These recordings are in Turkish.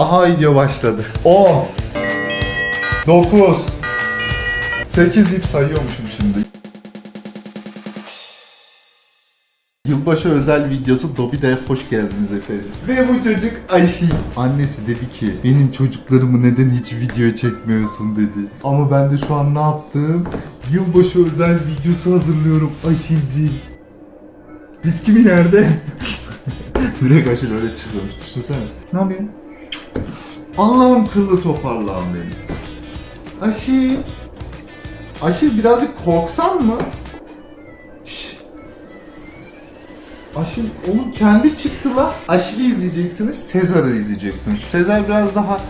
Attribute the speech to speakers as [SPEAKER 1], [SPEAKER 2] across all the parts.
[SPEAKER 1] Aha video başladı. 10 9 8 deyip sayıyormuşum şimdi. Yılbaşı özel videosu Dobi'de hoş geldiniz efendim. Ve bu çocuk Ayşe. Annesi dedi ki benim çocuklarımı neden hiç video çekmiyorsun dedi. Ama ben de şu an ne yaptım? Yılbaşı özel videosu hazırlıyorum Ayşe'ciğim. Biz kimi nerede? Direkt Ayşe öyle çıkıyormuş düşünsene. Ne yapıyorsun? Allah'ım kıllı toparlan benim. Aşı. Aşı birazcık korksan mı? Şşş. Aşı onun kendi çıktı la. Aşı'yı izleyeceksiniz, Sezar'ı izleyeceksiniz. Sezar biraz daha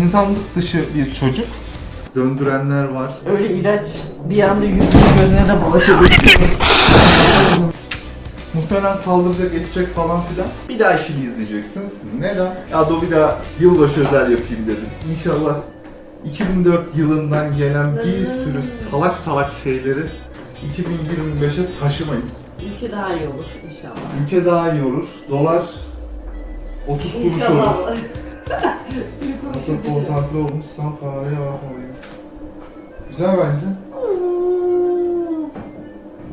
[SPEAKER 1] insanlık dışı bir çocuk. Döndürenler var.
[SPEAKER 2] Öyle ilaç bir anda yüzüne gözüne de bulaşabilir.
[SPEAKER 1] Muhtemelen saldıracak, edecek falan filan. Bir daha Aşı'yı izleyeceksiniz. Neden? Ya da bir daha yılbaşı özel yapayım dedim. İnşallah 2004 yılından gelen bir sürü salak salak şeyleri 2025'e taşımayız.
[SPEAKER 2] Ülke daha iyi olur inşallah.
[SPEAKER 1] Ülke daha iyi olur. Dolar 30 kuruş olur.
[SPEAKER 2] İnşallah.
[SPEAKER 1] Nasıl konsantre olmuşsam kameraya bakmalıyım. Güzel bence.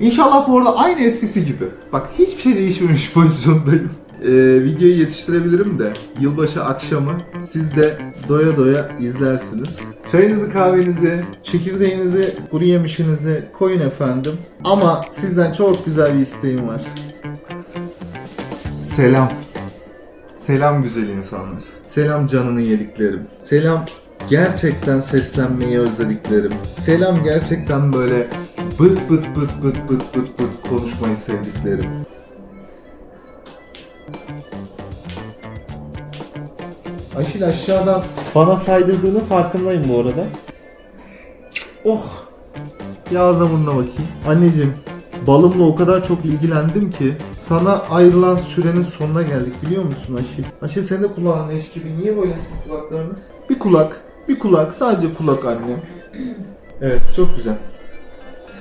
[SPEAKER 1] İnşallah bu arada aynı eskisi gibi. Bak hiçbir şey değişmemiş pozisyondayım. Ee, videoyu yetiştirebilirim de yılbaşı akşamı siz de doya doya izlersiniz. Çayınızı, kahvenizi, çekirdeğinizi, kuru yemişinizi koyun efendim. Ama sizden çok güzel bir isteğim var. Selam. Selam güzel insanlar. Selam canını yediklerim. Selam gerçekten seslenmeyi özlediklerim. Selam gerçekten böyle bıt bıt bıt bıt bıt bıt bıt konuşmayı sevdiklerim. Ayşil aşağıdan bana saydırdığını farkındayım bu arada. Oh! Bir ağzına burnuna bakayım. Anneciğim, balımla o kadar çok ilgilendim ki sana ayrılan sürenin sonuna geldik biliyor musun Aşil? Aşil senin de kulağın eş gibi. Niye böyle sizin kulaklarınız? Bir kulak, bir kulak, sadece kulak anne. Evet, çok güzel.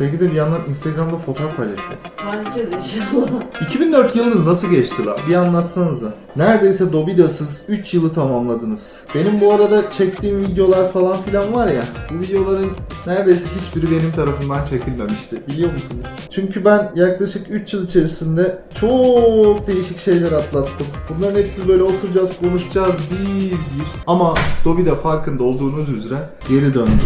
[SPEAKER 1] Sevgi de bir yandan Instagram'da fotoğraf paylaşıyor.
[SPEAKER 2] Paylaşacağız inşallah.
[SPEAKER 1] 2004 yılınız nasıl geçti la? Bir anlatsanıza. Neredeyse Dobidas'ız 3 yılı tamamladınız. Benim bu arada çektiğim videolar falan filan var ya, bu videoların neredeyse hiçbiri benim tarafımdan çekilmemişti. Biliyor musunuz? Çünkü ben yaklaşık 3 yıl içerisinde çok değişik şeyler atlattım. Bunların hepsini böyle oturacağız, konuşacağız bir bir. Ama Dobida farkında olduğunuz üzere geri döndü.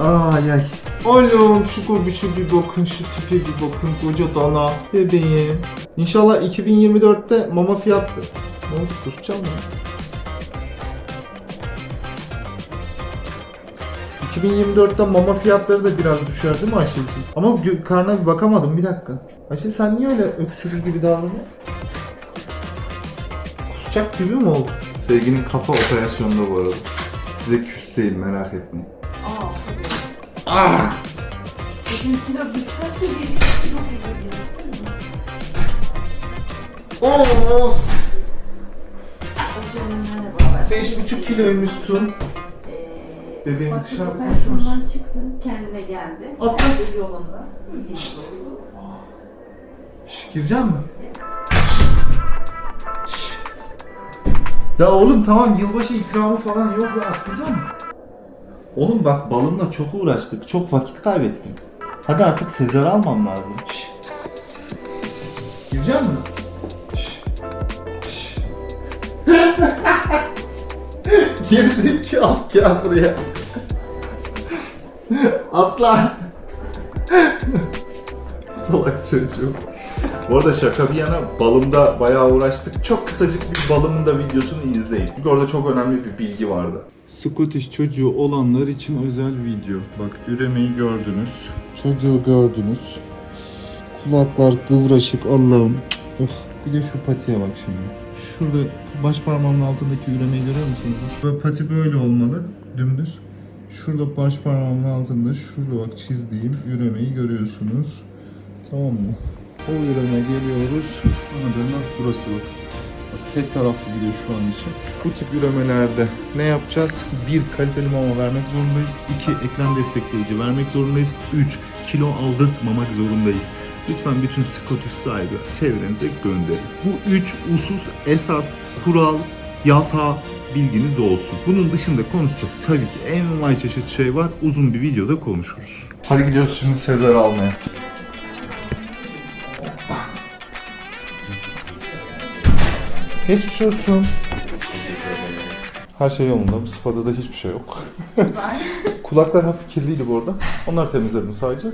[SPEAKER 1] Ay ay. Oğlum şu gobişe bir bakın, şu tipe bir bakın, koca dana, bebeğim. İnşallah 2024'te mama fiyatlı. Ne oldu, kusacağım mı? 2024'te mama fiyatları da biraz düşer değil mi Ayşe'cim? Ama karnına bir bakamadım bir dakika. Ayşe sen niye öyle öksürür gibi davranıyorsun? Kusacak gibi mi oldu? Sevginin kafa operasyonda bu arada. Size küs değil merak etmeyin. Ah! Oh!
[SPEAKER 2] Merhabalar.
[SPEAKER 1] 5,5 kiloymuşsun.
[SPEAKER 2] Ee,
[SPEAKER 1] Bebeğim dışarı
[SPEAKER 2] operasyondan çıktı. Kendine geldi.
[SPEAKER 1] Atla.
[SPEAKER 2] Yolunda.
[SPEAKER 1] Şş, girecek mi? Ya oğlum tamam yılbaşı ikramı falan yok ya atlayacak mı? Oğlum bak balımla çok uğraştık, çok vakit kaybettim. Hadi artık Sezar almam lazım. Şş. Girecek mi? Şş. Şş. Gerizekalı gel buraya. Atla. Salak çocuğum. Bu arada şaka bir yana balımda bayağı uğraştık. Çok kısacık bir balımın da videosunu izleyin. Çünkü orada çok önemli bir bilgi vardı. Scottish çocuğu olanlar için özel video. Bak üremeyi gördünüz. Çocuğu gördünüz. Kulaklar kıvraşık Allah'ım. Oh. Bir de şu patiye bak şimdi. Şurada baş parmağımın altındaki üremeyi görüyor musunuz? Böyle pati böyle olmalı. Dümdüz. Şurada baş parmağımın altında şurada bak çizdiğim üremeyi görüyorsunuz. Tamam mı? O üreme geliyoruz. Ana dönmek burası bak. Tek taraflı gidiyor şu an için. Bu tip üremelerde ne yapacağız? Bir, kaliteli mama vermek zorundayız. İki, eklem destekleyici vermek zorundayız. Üç, kilo aldırtmamak zorundayız. Lütfen bütün Scottish sahibi çevrenize gönderin. Bu üç usus esas kural Yasa bilginiz olsun. Bunun dışında konuşacak tabii ki en vay çeşit şey var. Uzun bir videoda konuşuruz. Hadi gidiyoruz şimdi Sezar almaya. Geçmiş olsun. Her şey yolunda. Spada da hiçbir şey yok. Kulaklar hafif kirliydi bu arada. Onları temizledim sadece.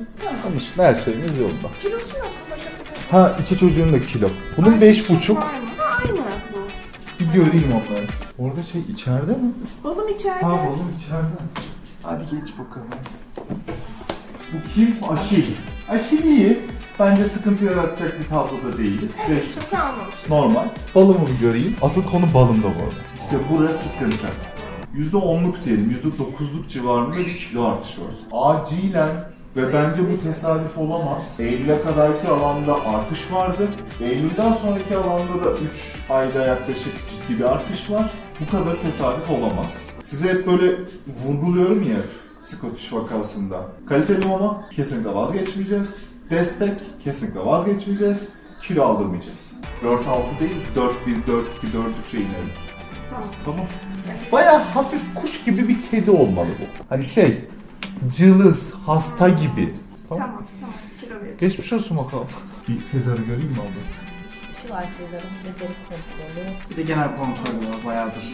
[SPEAKER 1] Onun dışında her şeyimiz yolunda.
[SPEAKER 2] Kilosu nasıl bakabilir?
[SPEAKER 1] Ha iki çocuğun da kilo. Bunun beş buçuk.
[SPEAKER 2] Var mı? Ha, aynı mı?
[SPEAKER 1] Bir göreyim onları. Orada şey içeride mi?
[SPEAKER 2] Balım içeride.
[SPEAKER 1] Ha oğlum içeride. Hadi geç bakalım. Bu kim? Aşil. Aşil iyi. Bence sıkıntı yaratacak bir tabloda değiliz. Beş
[SPEAKER 2] Çok almamış.
[SPEAKER 1] Normal. Balımı bir göreyim. Asıl konu balımda bu arada. İşte burası sıkıntı. %10'luk diyelim, %9'luk civarında bir kilo artış var. Acilen ve bence bu tesadüf olamaz. Eylül'e kadarki alanda artış vardı. Eylül'den sonraki alanda da 3 ayda yaklaşık ciddi bir artış var. Bu kadar tesadüf olamaz. Size hep böyle vurguluyorum ya Scottish vakasında. Kaliteli mama kesinlikle vazgeçmeyeceğiz. Destek kesinlikle vazgeçmeyeceğiz. Kilo aldırmayacağız. 4-6 değil, 4-1, 4-2, 4-3'e inelim.
[SPEAKER 2] Tamam.
[SPEAKER 1] Tamam. Baya hafif kuş gibi bir kedi olmalı bu. Hani şey, cılız, hasta gibi. Tamam.
[SPEAKER 2] Tamam. Tamam. Kilo verir.
[SPEAKER 1] Geçmiş olsun bakalım. Bir Sezar'ı göreyim mi ablası?
[SPEAKER 3] İşi var şeylerin bedeli kontrolü.
[SPEAKER 4] Bir de genel kontrol var bayağıdır.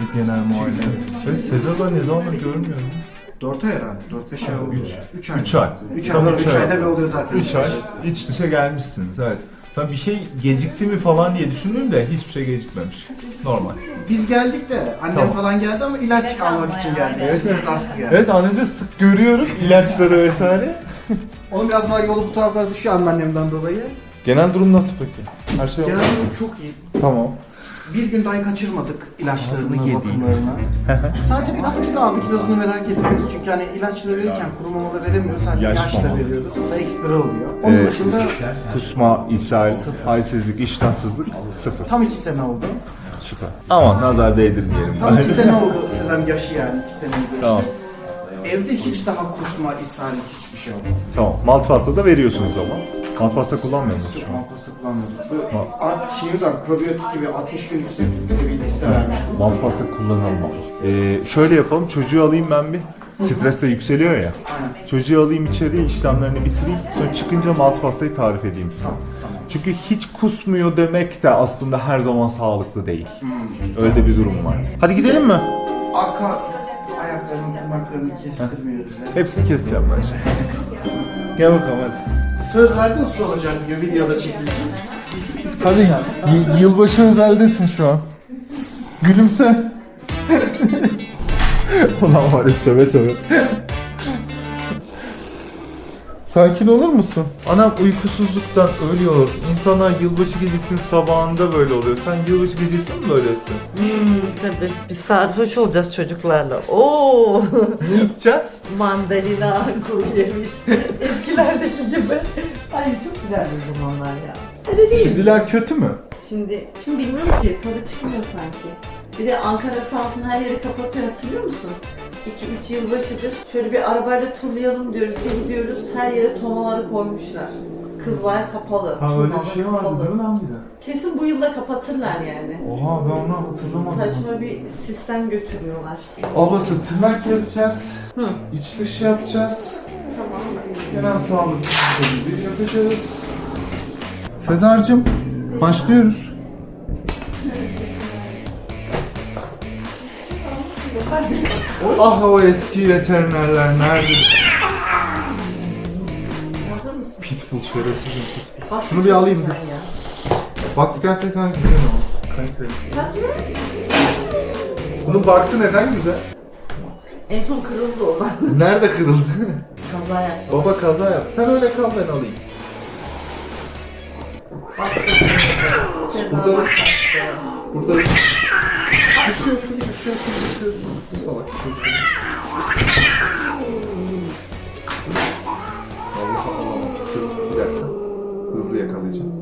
[SPEAKER 1] Bir genel muayene. Evet, ben ne zamandır görmüyorum.
[SPEAKER 4] 4 ay herhalde. 4-5 ay oldu.
[SPEAKER 1] Üç.
[SPEAKER 4] 3 ay.
[SPEAKER 1] 3 ay.
[SPEAKER 4] 3
[SPEAKER 1] Tamam,
[SPEAKER 4] ayda
[SPEAKER 1] üç
[SPEAKER 4] 3
[SPEAKER 1] ay.
[SPEAKER 4] ayda bir oluyor zaten.
[SPEAKER 1] 3 ay iç dışa gelmişsiniz evet. Ben bir şey gecikti mi falan diye düşündüm de hiçbir şey gecikmemiş. Normal.
[SPEAKER 4] Biz geldik de annem
[SPEAKER 1] Tamam.
[SPEAKER 4] falan geldi ama ilaç
[SPEAKER 3] İlaç
[SPEAKER 4] almak
[SPEAKER 3] almaya,
[SPEAKER 4] için
[SPEAKER 3] aynen.
[SPEAKER 4] Evet. Sezarsız geldi.
[SPEAKER 1] Evet annenizi sık görüyorum ilaçları vesaire.
[SPEAKER 4] Onun biraz daha yolu bu taraflara düşüyor anneannemden dolayı.
[SPEAKER 1] Genel durum nasıl peki? Her şey
[SPEAKER 4] Genel durum çok iyi.
[SPEAKER 1] Tamam.
[SPEAKER 4] Bir gün dahi kaçırmadık ilaçlarını,
[SPEAKER 1] Ağzına yediği.
[SPEAKER 4] bakımlarını. Sadece biraz kilo aldı, kilosunu merak ediyoruz. Çünkü hani ilaçla verirken kuru mama da veremiyoruz, sadece
[SPEAKER 1] Yaş
[SPEAKER 4] ilaçla
[SPEAKER 1] mama.
[SPEAKER 4] veriyoruz. O da ekstra oluyor. Onun
[SPEAKER 1] Evet.
[SPEAKER 4] dışında
[SPEAKER 1] Kusma, ishal, halsizlik, iştahsızlık sıfır.
[SPEAKER 4] tam 2 sene oldu.
[SPEAKER 1] Süper. Ama nazar değdirmeyelim.
[SPEAKER 4] Tam 2 sene oldu Sezen yaşı yani 2 sene oldu işte.
[SPEAKER 1] Tamam.
[SPEAKER 4] Evde hiç daha kusma, ishal hiçbir şey olmadı.
[SPEAKER 1] Tamam. Malt pasta da veriyorsunuz ama. Malt pasta kullanmıyor musunuz şu an?
[SPEAKER 4] Malpasta kullanmıyorduk. Bu şeyimiz var, probiyotik gibi 60 günlük bize bir liste vermişti.
[SPEAKER 1] Malt pasta kullanılmaz. Ee, şöyle yapalım. Çocuğu alayım ben bir. Stres de yükseliyor ya. Çocuğu alayım içeriye işlemlerini bitireyim. Sonra çıkınca malt pastayı tarif edeyim size. Çünkü hiç kusmuyor demek de aslında her zaman sağlıklı değil. Öyle de bir durum var. Hadi gidelim mi?
[SPEAKER 4] Arka ayaklarını, tırnaklarını kestirmiyoruz.
[SPEAKER 1] Hepsini keseceğim ben şimdi. Gel bakalım hadi.
[SPEAKER 4] Söz verdin usta olacak diyor, videoda çekilecek.
[SPEAKER 1] Hadi y- yılbaşı özeldesin şu an. Gülümse. Ulan var ya söve söve. Sakin olur musun? Anam uykusuzluktan ölüyor. İnsanlar yılbaşı gecesinin sabahında böyle oluyor. Sen yılbaşı gecesi mi böylesin?
[SPEAKER 3] Hmm, tabii biz sarhoş olacağız çocuklarla. Oo,
[SPEAKER 1] Ne içeceksin?
[SPEAKER 3] mandalina, kuru yemiş. Eskilerdeki gibi. Ay çok güzel bir zamanlar ya. Öyle değil.
[SPEAKER 1] Şimdiler kötü mü?
[SPEAKER 3] Şimdi, şimdi bilmiyorum ki tadı çıkmıyor sanki. Bir de Ankara sağ olsun her yeri kapatıyor hatırlıyor musun? 2-3 yılbaşıdır şöyle bir arabayla turlayalım diyoruz, bir gidiyoruz her yere tomaları koymuşlar. Kızlar kapalı. turnalar kapalı.
[SPEAKER 1] lan bir de?
[SPEAKER 3] Kesin bu yılda kapatırlar yani.
[SPEAKER 1] Oha ben onu hatırlamadım.
[SPEAKER 3] Saçma bir sistem götürüyorlar.
[SPEAKER 1] Ablası tırnak keseceğiz.
[SPEAKER 3] Hı.
[SPEAKER 1] İç dış yapacağız. Genel sağlık bir yapacağız. Sezar'cığım başlıyoruz. Ah o eski veterinerler nerede?
[SPEAKER 3] Hazır mısın?
[SPEAKER 1] Pitbull şerefsizim pitbull.
[SPEAKER 3] Bak,
[SPEAKER 1] Şunu bir alayım dur. Box gerçekten güzel o. Kaliteli. Bunun box'ı neden güzel?
[SPEAKER 3] En son kırıldı o.
[SPEAKER 1] Nerede kırıldı?
[SPEAKER 3] Kaza yaptı.
[SPEAKER 1] Baba kaza yaptı. Sen öyle kal ben alayım.
[SPEAKER 3] Sezar
[SPEAKER 1] Burada-. Burada düşüyorsun, düşüyorsun, düşüyorsun. Salak düşüyorsun. Vallahi alamam. Dur bir dakika. Hızlı yakalayacağım.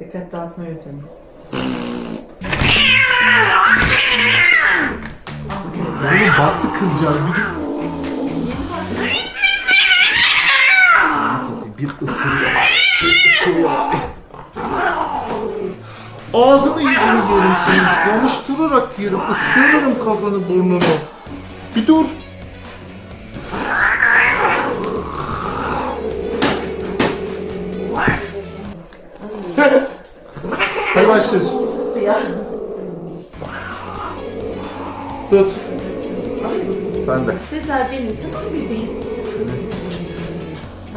[SPEAKER 3] Dikkat dağıtma yöntemi.
[SPEAKER 1] Oğlum baksı kıracağız bir Bir ısırıyor. Bir ısırıyor. Ağzını yüzünü yerim seni. Yamıştırarak yerim. Isırırım kafanı burnunu. Bir dur. Hadi başlıyoruz. Tut. Sen de.
[SPEAKER 3] Sezer benim tamam bebeğim.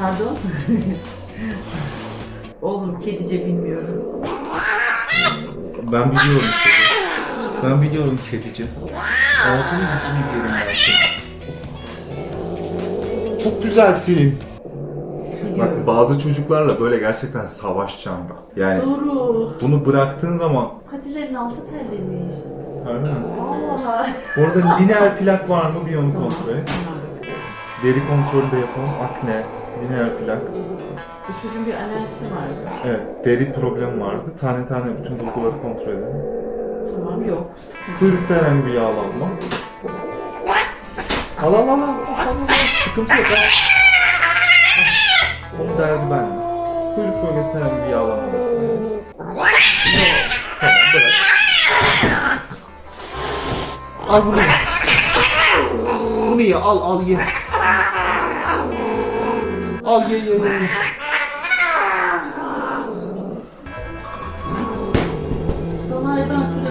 [SPEAKER 3] Pardon. Oğlum kedice bilmiyorum.
[SPEAKER 1] Ben biliyorum seni. Ben biliyorum kedici. Ağzını yüzünü yerim ben seni. Çok güzelsin. Bak bazı çocuklarla böyle gerçekten savaşacağım da. Yani
[SPEAKER 3] Doğru.
[SPEAKER 1] bunu bıraktığın zaman
[SPEAKER 3] Patilerin altı terlemiş.
[SPEAKER 1] Öyle mi?
[SPEAKER 3] Vallahi.
[SPEAKER 1] Orada lineer plak var mı bir onu kontrol et. Deri kontrolü de yapalım. Akne, lineer plak.
[SPEAKER 3] Çocuğun bir alerjisi vardı.
[SPEAKER 1] Evet, deri problemi vardı. Tane tane bütün bulguları kontrol edelim.
[SPEAKER 3] Tamam yok.
[SPEAKER 1] Kuyrukta herhangi bir yağlanma. Al al al al. al, al, al. Sıkıntı yok. al. Onun derdi ben. Kuyruk bölgesinde herhangi bir yağlanma olmasın. Tamam bırak. Al bunu. Bunu ye al al ye. Al ye ye ye.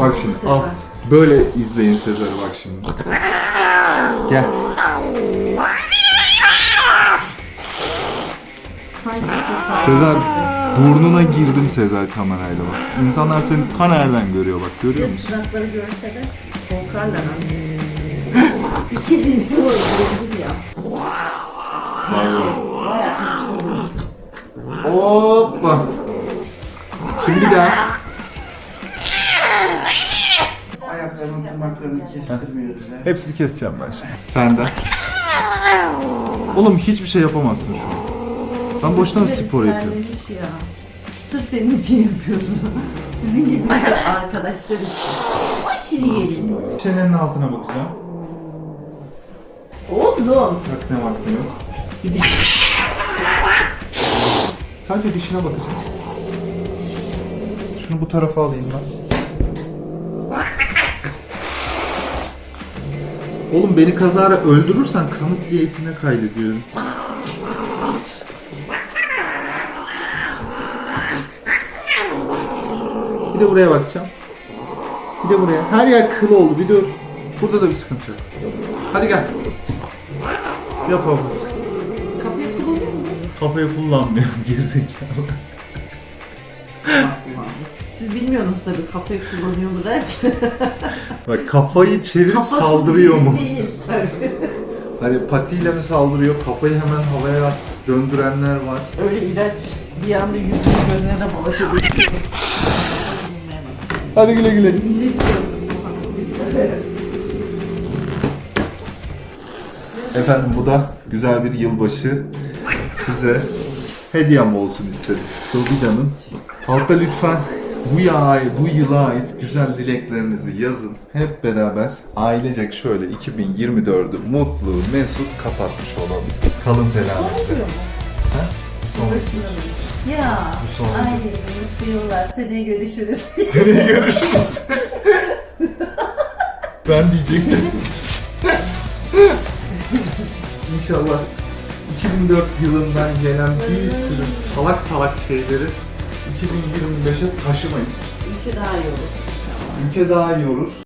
[SPEAKER 1] Bak şimdi al. Böyle izleyin Sezar'ı bak şimdi. Gel.
[SPEAKER 3] Sezer.
[SPEAKER 1] Burnuna girdim Sezer kamerayla bak. İnsanlar seni ta nereden görüyor bak görüyor musun?
[SPEAKER 3] Tırnakları görse de korkarlar ha. İki dizisi var ya. Bayağı
[SPEAKER 1] Hoppa. Şimdi gel.
[SPEAKER 4] Ayaklarını, tırnaklarını kestirmiyoruz ya.
[SPEAKER 1] Hepsini keseceğim ben şimdi. Sen de. Oğlum hiçbir şey yapamazsın şu an. Ben boşuna mı spor yapıyorum?
[SPEAKER 3] Terlemiş ya. Sırf senin için yapıyorsun. Sizin gibi bir arkadaşlar için. Başını yedim.
[SPEAKER 1] Çenenin altına bakacağım.
[SPEAKER 3] Oğlum.
[SPEAKER 1] Bak ne var ne yok. Bir. Sadece dişine bakacağım. Şunu bu tarafa alayım ben. Oğlum beni kazara öldürürsen kanıt diyetine kaydediyorum. Bir de buraya bakacağım. Bir de buraya. Her yer kıl oldu. Bir dur. Burada da bir sıkıntı yok. Hadi gel. Yap Kafayı kullanmıyorum gerizekalı.
[SPEAKER 3] Siz bilmiyorsunuz tabii kafayı kullanıyor mu derken.
[SPEAKER 1] Bak kafayı çevirip
[SPEAKER 3] Kafası
[SPEAKER 1] saldırıyor mu?
[SPEAKER 3] Değil.
[SPEAKER 1] Hani patiyle mi saldırıyor? Kafayı hemen havaya döndürenler var.
[SPEAKER 3] Öyle ilaç bir anda yüzüne gözüne de bulaşabilir.
[SPEAKER 1] Hadi güle güle. Efendim bu da güzel bir yılbaşı size hediyem olsun istedim. Tuğbidan'ın. Altta lütfen bu yıla, bu yıla ait güzel dileklerinizi yazın. Hep beraber ailecek şöyle 2024'ü mutlu, mesut kapatmış olalım. Kalın selametle. Ha? Bu son.
[SPEAKER 3] Ya.
[SPEAKER 1] Bu son.
[SPEAKER 3] Ay mutlu yıllar. Seneye görüşürüz.
[SPEAKER 1] Seneye görüşürüz. ben diyecektim. İnşallah 2004 yılından gelen bir sürü salak salak şeyleri 2025'e taşımayız.
[SPEAKER 3] Ülke daha iyi olur.
[SPEAKER 1] Ülke daha iyi olur.